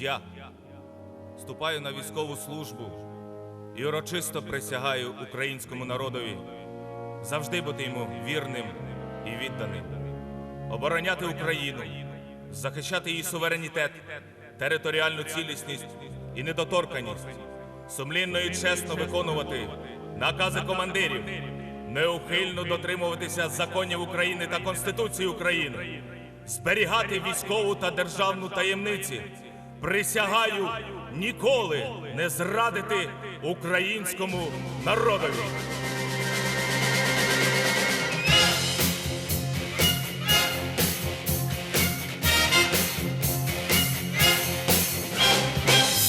Я вступаю на військову службу і урочисто присягаю українському народові завжди бути йому вірним і відданим, обороняти Україну, захищати її суверенітет, територіальну цілісність і недоторканість, сумлінно і чесно виконувати накази командирів, неухильно дотримуватися законів України та Конституції України, зберігати військову та державну таємниці. Присягаю ніколи не зрадити українському народові.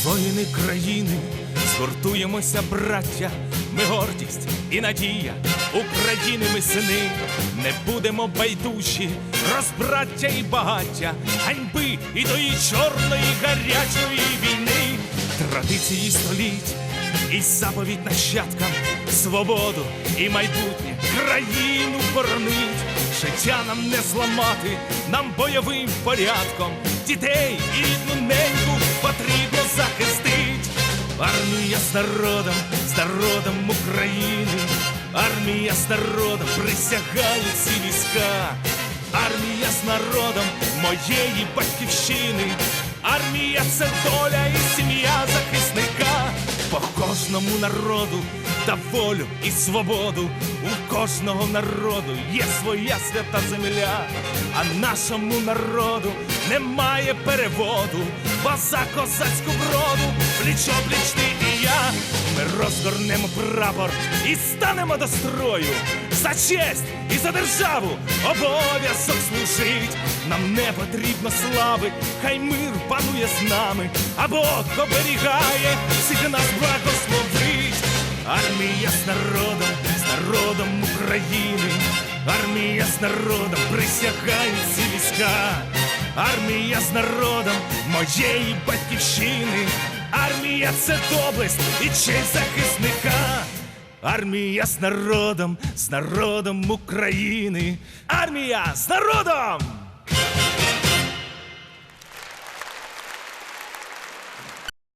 Воїни країни, згуртуємося, браття, ми гордість і надія України ми сини, не будемо байдужі, розбраття і багаття, ганьби і тої чорної гарячої війни, традиції століть і заповідь нащадкам, свободу і майбутнє країну боронить. Життя нам не зламати, нам бойовим порядком дітей і рідну неньку потрібно захистить. Армія з народом, з народом України, армія з народом присягає ці війська, армія з народом моєї батьківщини, армія це доля і сім'я захисника. По кожному народу та волю і свободу у кожного народу є своя свята земля, а нашому народу немає переводу, бо за козацьку вроду пліч пліч ти і я. Ми розгорнемо прапор і станемо до строю за честь і за державу обов'язок служить. Нам не потрібно слави, хай мир панує з нами, а Бог оберігає, З народом, з народом України, армія з народом присягає ці війська, армія з народом моєї батьківщини, армія це доблесть і честь захисника. Армія з народом, з народом України, армія з народом!